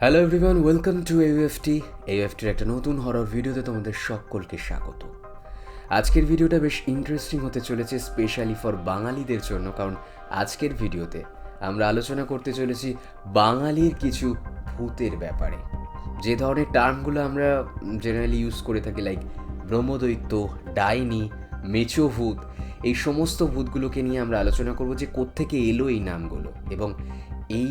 Hello everyone welcome to এউএফটি এউএফটির একটা নতুন হরর ভিডিওতে তোমাদের সকলকে স্বাগত। আজকের ভিডিওটা বেশ ইন্টারেস্টিং হতে চলেছে স্পেশালি ফর বাঙালিদের জন্য, কারণ আজকের ভিডিওতে আমরা আলোচনা করতে চলেছি বাঙালির কিছু ভূতের ব্যাপারে। যে ধরনের টার্মগুলো আমরা জেনারেলি ইউজ করে থাকি লাইক ব্রহ্মদৈত্য, ডাইনি মেচো ভূত এই সমস্ত ভূতগুলোকে নিয়ে আমরা আলোচনা করব যে কোত্থেকে এলো এই নামগুলো এবং এই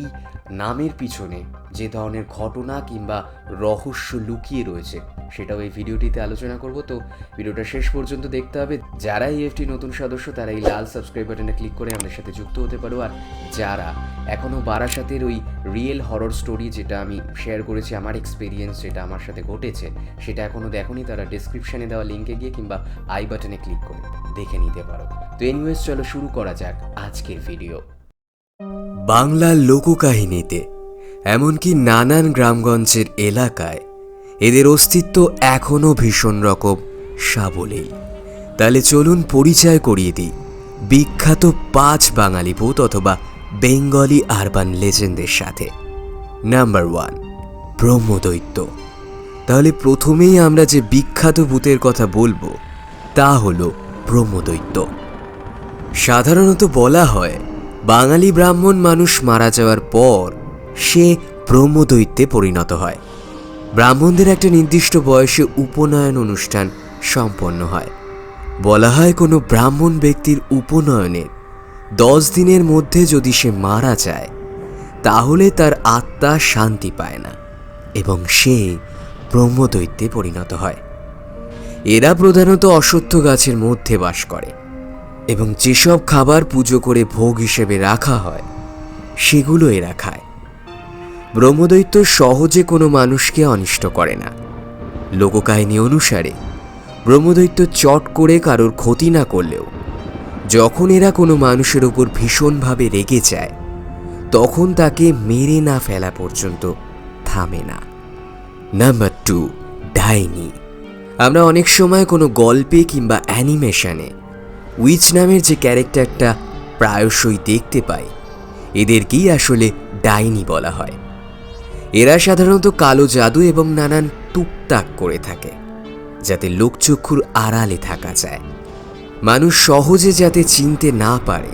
নামের পিছনে যে ধরনের ঘটনা কিংবা রহস্য লুকিয়ে রয়েছে, সেটাও এই ভিডিওটিতে আলোচনা করব। তো ভিডিওটা শেষ পর্যন্ত দেখতে হবে। যারা ইএফটি নতুন সদস্য, তারা এই লাল সাবস্ক্রাইব বাটনে ক্লিক করে আমাদের সাথে যুক্ত হতে পারো। আর যারা এখনও বারাসাতের ওই রিয়েল হরর স্টোরি যেটা আমি শেয়ার করেছি, আমার এক্সপিরিয়েন্স যেটা আমার সাথে ঘটেছে, সেটা এখনও দেখোনি, তারা ডিসক্রিপশনে দেওয়া লিঙ্কে গিয়ে কিংবা আই বাটনে ক্লিক করে দেখে নিতে পারো। তো এনিওয়েজ চলো শুরু করা যাক আজকের ভিডিও বাংলার লোককাহিনীতে, এমনকি নানান গ্রামগঞ্জের এলাকায়, এদের অস্তিত্ব এখনও ভীষণ রকম সাবলীল। তাহলে চলুন পরিচয় করিয়ে দিই। বিখ্যাত পাঁচ বাঙালি ভূত অথবা বেঙ্গলি আরবান লেজেন্ডের সাথে। নাম্বার ওয়ান, ব্রহ্মদৈত্য। তাহলে প্রথমেই আমরা যে বিখ্যাত ভূতের কথা বলব, তা হলো ব্রহ্মদৈত্য। সাধারণত বলা হয় বাঙালি ব্রাহ্মণ মানুষ মারা যাওয়ার পর সে ব্রহ্মদৈত্যে পরিণত হয়। ব্রাহ্মণদের একটা নির্দিষ্ট বয়সে উপনয়ন অনুষ্ঠান সম্পন্ন হয়। বলা হয় কোনো ব্রাহ্মণ ব্যক্তির উপনয়নের দশ দিনের মধ্যে যদি সে মারা যায়, তাহলে তার আত্মা শান্তি পায় না এবং সে ব্রহ্মদৈত্যে পরিণত হয়। এরা প্রধানত অশ্বত্থ গাছের মধ্যে বাস করে। এবং যেসব খাবার পুজো করে ভোগ হিসেবে রাখা হয় সেগুলো এরা খায়। ব্রহ্মদৈত্য সহজে কোনো মানুষকে অনিষ্ট করে না। লোককাহিনী অনুসারে, ব্রহ্মদৈত্য চট করে কারোর ক্ষতি না করলেও, যখন এরা কোনো মানুষের ওপর ভীষণভাবে রেগে যায়, তখন তাকে মেরে না ফেলা পর্যন্ত থামে না। নাম্বার টু ডাইনি। আমরা অনেক সময় কোনো গল্পে কিংবা অ্যানিমেশনে উইচ নামের যে ক্যারেক্টারটা প্রায়শই দেখতে পাই, এদেরকেই আসলে ডাইনি বলা হয়। এরা সাধারণত কালো জাদু এবং নানান টুকটাক করে থাকে, যাতে লোকচক্ষুর আড়ালে থাকা যায়। মানুষ সহজে যাতে চিনতে না পারে,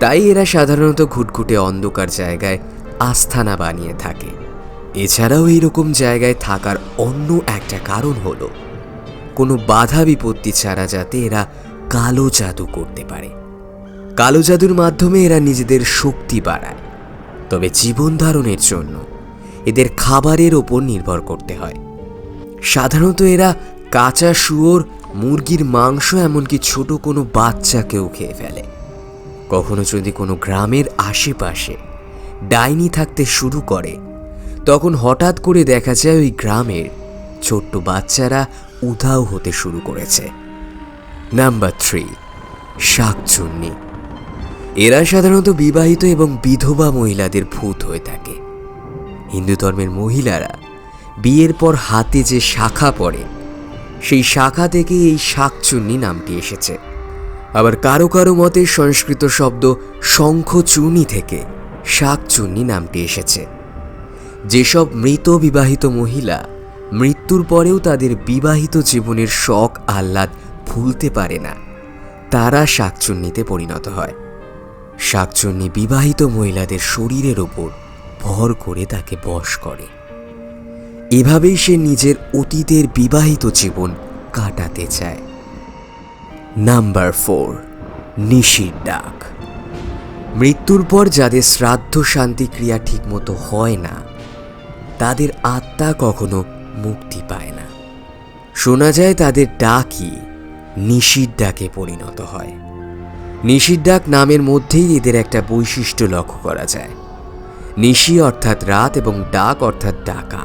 তাই এরা সাধারণত ঘুটঘুটে অন্ধকার জায়গায় আস্থানা বানিয়ে থাকে। এছাড়াও এইরকম জায়গায় থাকার অন্য একটা কারণ হলো, কোনো বাধা বিপত্তি ছাড়া যাতে এরা কালো জাদু করতে পারে। কালো জাদুর মাধ্যমে এরা নিজেদের শক্তি বাড়ায়। তবে জীবন ধারণের জন্য এদের খাবারের ওপর নির্ভর করতে হয়। সাধারণত এরা কাঁচা শুয়োর, মুরগির মাংস এমনকি ছোট কোনো বাচ্চাকেও খেয়ে ফেলে। কখনো যদি কোনো গ্রামের আশেপাশে ডাইনি থাকতে শুরু করে, তখন হঠাৎ করে দেখা যায় ওই গ্রামের ছোট্ট বাচ্চারা উধাও হতে শুরু করেছে। নাম্বার থ্রি শাকচুন্নি এরা সাধারণত বিবাহিত এবং বিধবা মহিলাদের ভূত হয়ে থাকে। হিন্দু ধর্মের মহিলারা বিয়ের পর হাতে যে শাখা পড়ে, সেই শাখা থেকে এই শাকচুন্নি নামটি এসেছে। আবার কারও কারও মতে সংস্কৃত শব্দ শঙ্খচূর্ণি থেকে শাকচুন্নি নামটি এসেছে। যেসব মৃত বিবাহিত মহিলা মৃত্যুর পরেও তাদের বিবাহিত জীবনের শখ, আহ্লাদ ভুলতে পারে না। তারা শাকচুন্নিতে পরিণত হয়। শাকচুন্নি বিবাহিত মহিলাদের শরীরের ওপর ভর করে তাকে বশ করে। এভাবেই সে নিজের অতীতের বিবাহিত জীবন কাটাতে চায়। নাম্বার ফোর, নিশির ডাক। মৃত্যুর পর যাদের শ্রাদ্ধ শান্তি ক্রিয়া ঠিকমতো হয় না, তাদের আত্মা কখনো মুক্তি পায় না। শোনা যায় তাদের ডাকই ডাকে পরিণত হয়। নিষিদ্ধাক নামের মধ্যেই এদের একটা বৈশিষ্ট্য লক্ষ্য করা যায়। নিশি অর্থাৎ রাত এবং ডাক অর্থাৎ ডাকা।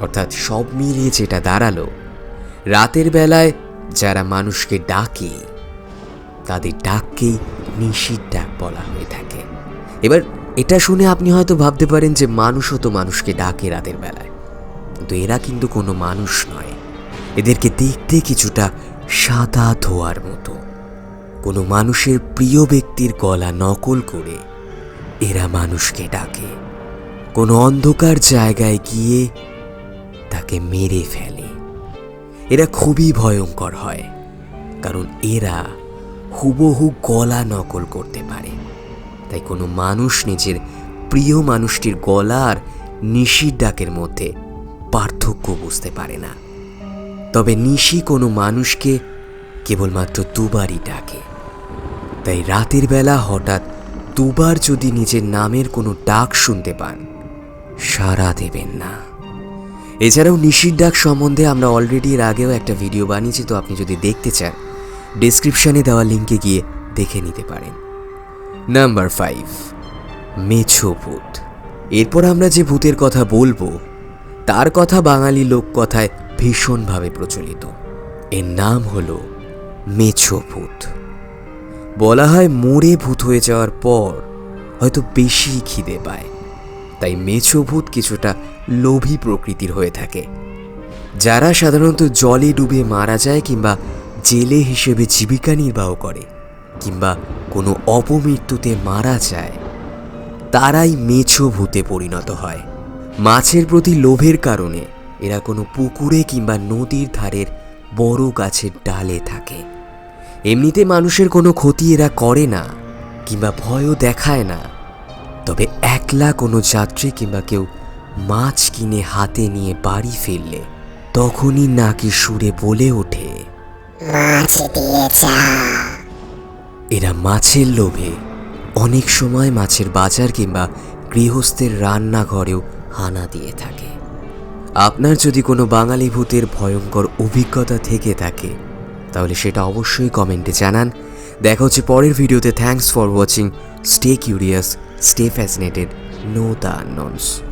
অর্থাৎ সব মিলিয়ে যেটা দাঁড়াল, রাতের বেলায় যারা মানুষকে ডাকে, তাদের ডাককেই নিশির ডাক বলা হয়ে থাকে। এবার এটা শুনে আপনি হয়তো ভাবতে পারেন যে মানুষও তো মানুষকে ডাকে রাতের বেলায়। কিন্তু এরা কিন্তু কোনো মানুষ নয়। এদেরকে দেখতে কিছুটা সাদা ধোয়ার মতো। কোনো মানুষের প্রিয় ব্যক্তির গলা নকল করে এরা মানুষকে ডাকে। কোনো অন্ধকার জায়গায় গিয়ে তাকে মেরে ফেলে। এরা খুবই ভয়ঙ্কর হয়, কারণ এরা হুবহু গলা নকল করতে পারে। তাই কোনো মানুষ নিজের প্রিয় মানুষটির গলা আর নিশির ডাকের মধ্যে পার্থক্য বুঝতে পারে না। তবে নিশি কোনো মানুষকে কেবলমাত্র দুবারই ডাকে। তাই রাতের বেলা হঠাৎ দুবার যদি নিজের নামের কোনো ডাক শুনতে পান, সাড়া দেবেন না। এছাড়াও নিশির ডাক সম্বন্ধে আমরা অলরেডি এর আগেও একটা ভিডিও বানিয়েছি, তো আপনি যদি দেখতে চান ডিসক্রিপশনে দেওয়া লিঙ্কে গিয়ে দেখে নিতে পারেন। নাম্বার ফাইভ মেছো ভূত। এরপর আমরা যে ভূতের কথা বলব, তার কথা বাঙালি লোককথায় ভীষণভাবে প্রচলিত। এর নাম হলো মেছো ভূত বলা হয় মোড়ে ভূত হয়ে যাওয়ার পর হয়তো বেশি খিদে পায়। তাই মেছো ভূত কিছুটা লোভী প্রকৃতির হয়ে থাকে। যারা সাধারণত জলে ডুবে মারা যায় কিংবা জেলে হিসেবে জীবিকা নির্বাহ করে কিংবা কোনো অপমৃত্যুতে মারা যায়, তারাই মেছো ভূতে পরিণত হয়। মাছের প্রতি লোভের কারণে এরা কোনো পুকুরে কিংবা নদীর ধারের বড় গাছের ডালে থাকে। এমনিতে মানুষের কোনো ক্ষতি এরা করে না কিংবা ভয়ও দেখায় না। তবে একলা কোনো যাত্রী কিংবা কেউ মাছ কিনে হাতে নিয়ে বাড়ি ফিরলে তখনই নাকি সুরে বলে ওঠে মাছ দিয়ে যা। এরা মাছের লোভে অনেক সময় মাছের বাজার কিংবা গৃহস্থের রান্নাঘরেও হানা দিয়ে থাকে। আপনার যদি কোনো বাঙালি ভূতের ভয়ঙ্কর অভিজ্ঞতা থেকে থাকে, তাহলে সেটা অবশ্যই কমেন্টে জানান। দেখা হচ্ছে পরের ভিডিওতে। Thanks for watching stay curious stay fascinated know the nuns